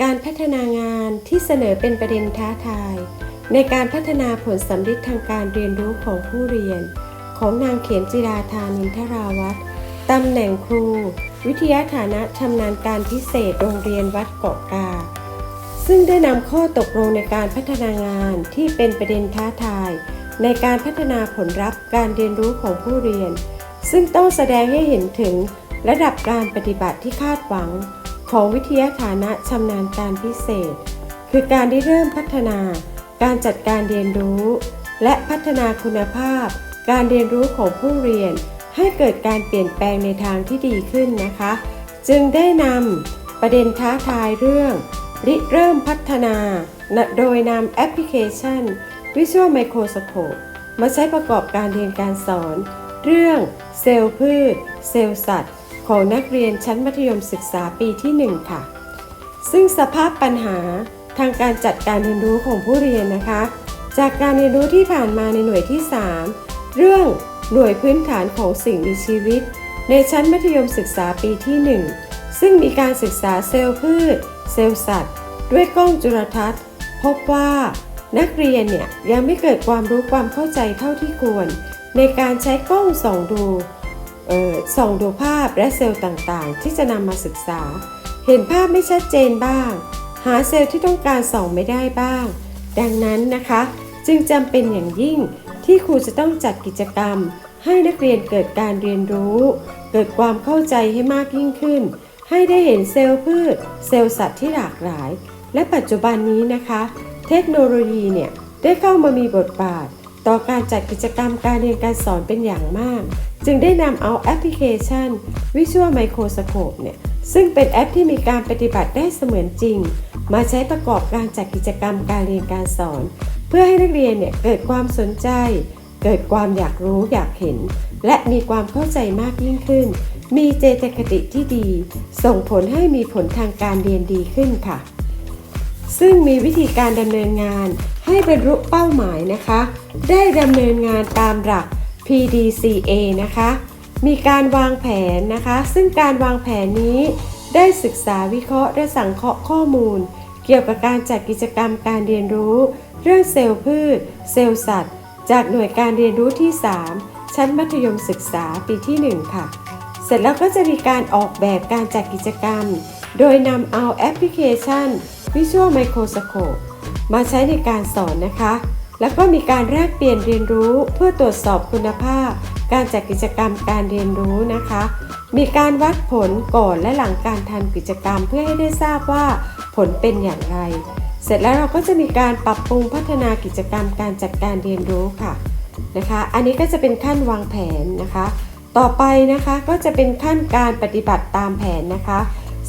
การพัฒนางานที่เสนอเป็นประเด็นท้าทาย ในการพัฒนาผลสำลิดทางการเรียนรู้ของผู้เรียน ของนางเขมจิราธานินทราวัตรตำแหน่งครู วิทยาฐานะชำนาญการพิเศษโรงเรียนวัดเกาะกา ซึ่งได้นำข้อตกลงในการพัฒนางานที่เป็นประเด็นท้าทาย ในการพัฒนาผลลัพธ์การเรียนรู้ของผู้เรียน ซึ่งต้องแสดงให้เห็นถึงระดับการปฏิบัติที่คาดหวัง ของวิทยาฐานะชำนาญการพิเศษ คือการได้เริ่มพัฒนา การจัดการเรียนรู้ และพัฒนาคุณภาพ การเรียนรู้ของผู้เรียน ให้เกิดการเปลี่ยนแปลงในทางที่ดีขึ้นนะคะ จึงได้นำประเด็นท้าทายเรื่องริเริ่มพัฒนา โดยนำแอปพลิเคชัน Visual Microscope มาใช้ประกอบการเรียนการสอน เรื่องเซลล์พืช เซลล์สัตว์ ของนักเรียนชั้นมัธยมศึกษาปีที่ 1 ค่ะ ซึ่งสภาพปัญหาทางการจัดการเรียนรู้ของผู้เรียนนะคะ จากการเรียนรู้ที่ผ่านมาในหน่วยที่ 3 เรื่องหน่วยพื้นฐานของสิ่งมีชีวิต ในชั้นมัธยมศึกษาปีที่ 1 ซึ่งมีการศึกษาเซลล์พืช เซลล์สัตว์ ด้วยกล้องจุลทรรศน์ พบว่านักเรียนเนี่ยยังไม่เกิดความรู้ความเข้าใจเท่าที่ควร ในการใช้กล้องส่องดู ส่องดูภาพและเซลล์ต่างๆ ที่จะนำมาศึกษา เห็นภาพไม่ชัดเจนบ้าง หาเซลล์ที่ต้องการส่องไม่ได้บ้าง ดังนั้นนะคะ จึงจำเป็นอย่างยิ่งที่ครูจะต้องจัดกิจกรรม ให้นักเรียนเกิดการเรียนรู้ เกิดความเข้าใจให้มากยิ่งขึ้น ให้ได้เห็นเซลล์พืช เซลล์สัตว์ที่หลากหลาย และปัจจุบันนี้นะคะ เทคโนโลยีเนี่ยได้เข้ามามีบทบาท ต่อการจัดกิจกรรมการเรียนการสอนเป็นอย่างมาก จึงได้นำเอาแอปพลิเคชัน Visual Microscope เนี่ยซึ่งเป็นแอปที่มีการปฏิบัติได้เสมือนจริง มาใช้ประกอบการจัดกิจกรรมการเรียนการสอน เพื่อให้นักเรียนเนี่ยเกิดความสนใจ เกิดความอยากรู้อยากเห็น และมีความเข้าใจมากยิ่งขึ้น มีเจตคติที่ดี ส่งผลให้มีผลทางการเรียนดีขึ้นค่ะ ซึ่งมีวิธีการดำเนินงานให้บรรลุเป้าหมายนะคะ ได้ดำเนินงานตามหลัก PDCA นะคะ มีการวางแผนนะคะ ซึ่งการวางแผนนี้ได้ศึกษาวิเคราะห์และสังเคราะห์ข้อมูล เกี่ยวกับการจัดกิจกรรมการเรียนรู้ เรื่องเซลล์พืช เซลล์สัตว์ จากหน่วยการเรียนรู้ที่ 3 ชั้นมัธยมศึกษาปีที่ 1 ค่ะ เสร็จแล้วก็จะมีการออกแบบการจัดกิจกรรม โดยนำเอาแอปพลิเคชัน Visual Microscope มาใช้ในการสอนนะคะ แล้วก็มีการแลกเปลี่ยนเรียนรู้เพื่อตรวจสอบคุณภาพ การจัดกิจกรรมการเรียนรู้นะคะ มีการวัดผลก่อนและหลังการทำกิจกรรมเพื่อให้ได้ทราบว่าผลเป็นอย่างไร เสร็จแล้วเราก็จะมีการปรับปรุงพัฒนากิจกรรมการจัดการเรียนรู้ค่ะนะคะ อันนี้ก็จะเป็นขั้นวางแผนนะคะ ต่อไปนะคะก็จะเป็นขั้นการปฏิบัติตามแผนนะคะ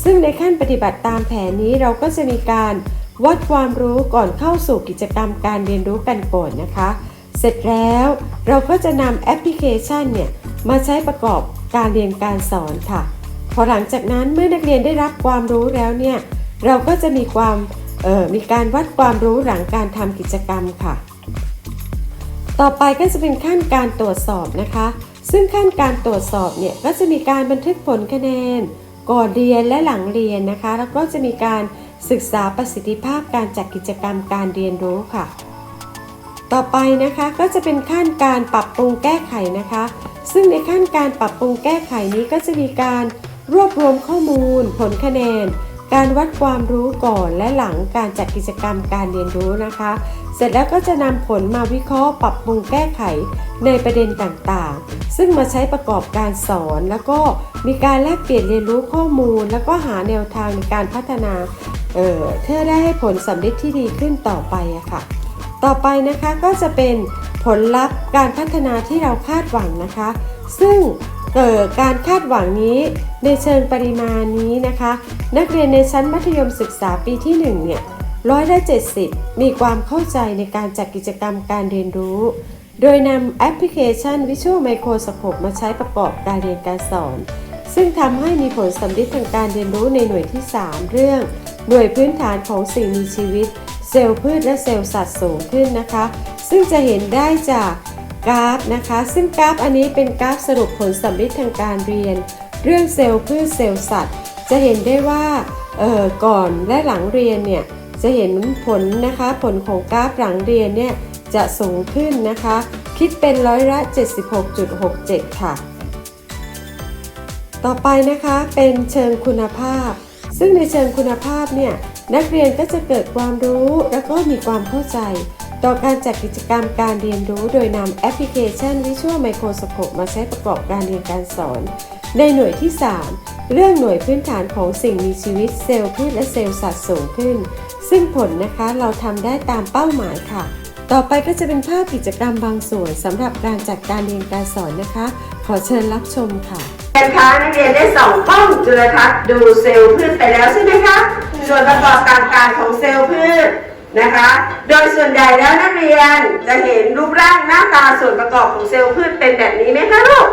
ซึ่งในขั้นปฏิบัติตามแผนนี้เราก็จะมีการ วัดความรู้ก่อนเข้าสู่กิจกรรมการเรียนรู้กันก่อนนะคะ เสร็จแล้วเราก็จะนำแอปพลิเคชันเนี่ยมาใช้ประกอบการเรียนการสอนค่ะ พอหลังจากนั้นเมื่อนักเรียนได้รับความรู้แล้วเนี่ยเราก็จะมีความมีการวัดความรู้หลังการทำกิจกรรมค่ะ ต่อไปก็จะเป็นขั้นการตรวจสอบนะคะ ซึ่งขั้นการตรวจสอบเนี่ยก็จะมีการบันทึกผลคะแนน ก่อนเรียนและหลังเรียนนะคะ แล้วก็จะมีการ ศึกษาประสิทธิภาพการจัดกิจกรรมการเรียนรู้ค่ะ ต่อไปนะคะก็จะเป็นขั้นการปรับปรุงแก้ไขนะคะ ซึ่งในขั้นการปรับปรุงแก้ไขนี้ก็จะมีการรวบรวมข้อมูล ผลคะแนน การวัดความรู้ก่อนและหลังการจัดกิจกรรมการเรียนรู้นะคะ เสร็จแล้วก็จะนำผลมาวิเคราะห์ ปรับปรุงแก้ไขในประเด็นต่างๆ ซึ่งมาใช้ประกอบการสอนแล้วก็มีการแลกเปลี่ยนเรียนรู้ข้อมูล แล้วก็หาแนวทางในการพัฒนา เออเพื่อได้ให้ผลสำเร็จที่ดีขึ้นต่อไปอะค่ะ ต่อไปนะคะก็จะเป็นผลลัพธ์การพัฒนาที่เราคาดหวังนะคะ ซึ่งเกิดการคาดหวังนี้ในเชิงปริมาณนี้นะคะ นักเรียนในชั้นมัธยมศึกษาปีที่1เนี่ยร้อยละ70 มีความเข้าใจในการจัดกิจกรรมการเรียนรู้ โดยนำแอปพลิเคชัน Visual Microscope มาใช้ประกอบการเรียนการสอน ซึ่งทำให้มีผลสำลิดทางการเรียนรู้ในหน่วยที่ 3 เรื่อง หน่วยพื้นฐานของสิ่งมีชีวิต เซลล์พืชและเซลล์สัตว์สูงขึ้นนะคะ ซึ่งจะเห็นได้จากกราฟนะคะ ซึ่งกราฟอันนี้เป็นกราฟสรุปผลสำลิดทางการเรียน เรื่องเซลล์พืชเซลล์สัตว์ จะเห็นได้ว่าเอ่อก่อนและหลังเรียนเนี่ยจะเห็นผลนะคะผลของกราฟหลังเรียนเนี่ยจะสูงขึ้นนะคะ คิดเป็นร้อยละ 76.67 ค่ะ ต่อไปนะคะเป็นเชิงคุณภาพ ซึ่งในเชิงคุณภาพเนี่ยนักเรียนก็จะเกิดความรู้แล้วก็มีความเข้าใจ ต่อการจัดกิจกรรมการเรียนรู้โดยนำแอปพลิเคชัน Visual Microscope มาใช้ประกอบการเรียนการสอน ในหน่วยที่ 3 เรื่องหน่วยพื้นฐานของสิ่งมีชีวิตเซลล์พืชและเซลล์สัตว์สูงขึ้น ซึ่งผลนะคะเราทำได้ตามเป้าหมายค่ะต่อไปก็จะเป็นภาพกิจกรรมบางส่วนสำหรับการจัดการเรียนการสอนนะคะ ขอเชิญรับชมค่ะ รียนคะนักเรียนได้ส่องกล้องจุลทรรศน์ดูเซลล์พืชไปแล้วใช่ไหมคะส่วนประกอบต่างๆของเซลล์พืชนะคะ โดยส่วนใหญ่แล้วนักเรียนจะเห็นรูปร่างหน้าตาส่วนประกอบของเซลล์พืชเป็นแบบนี้ไหมคะลูก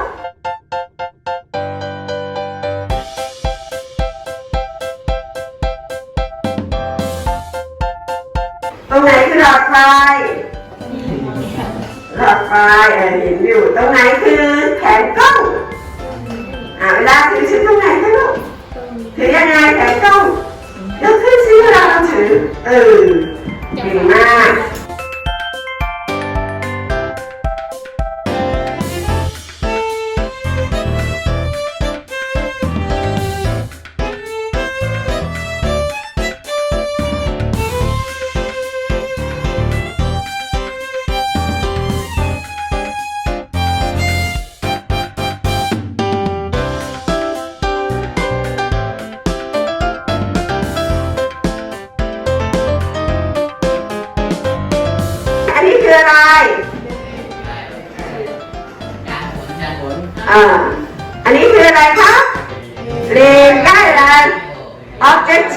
ตรงไหนคือหลอดไฟหลอดไฟเออเห็นอยู่ตรงไหนคือ เวลาถือถือตรงไหนคะลูกถือยังไงแขนกล้องยกขึ้นสิเวลาเราถือเออเก่งมาก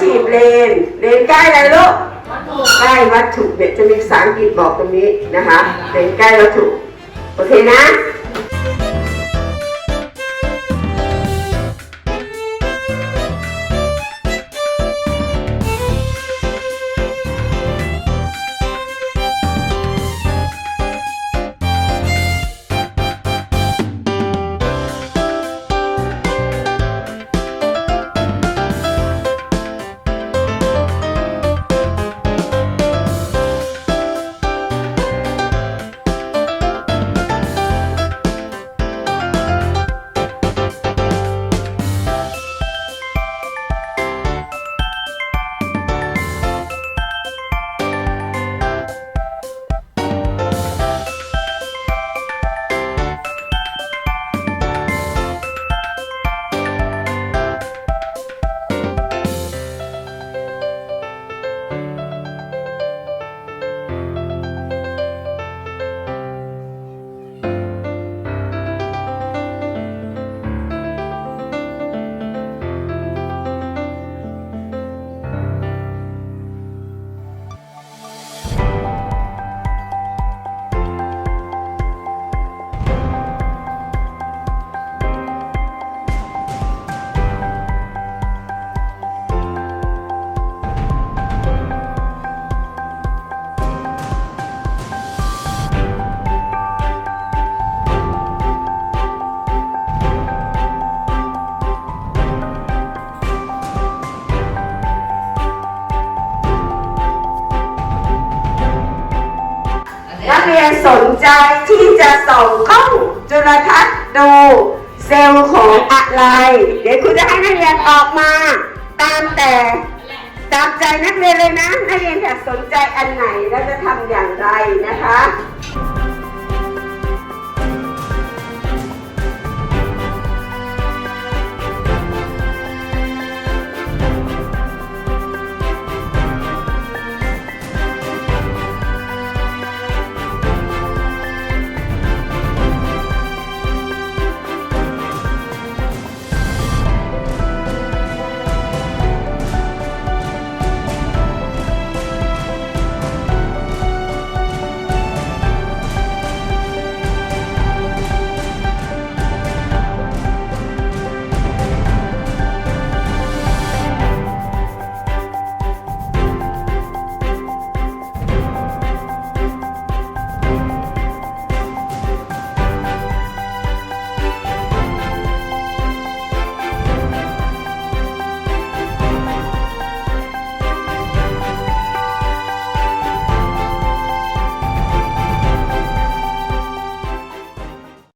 ที่เรนเลนใกล้อะไรลูกใกล้วัตถุเนี่ยจะมีภาษาอังกฤษบอกตรงนี้นะคะเลนใกล้วัตถุ โอเคนะ จะส่องกล้องจุลทรรศน์ดูเซลล์ของอะไร เดี๋ยวครูจะให้นักเรียนออกมา ตามแต่ ตามใจนักเรียนเลยนะ นักเรียนอยากสนใจอันไหนแล้วจะทำอย่างไรนะคะ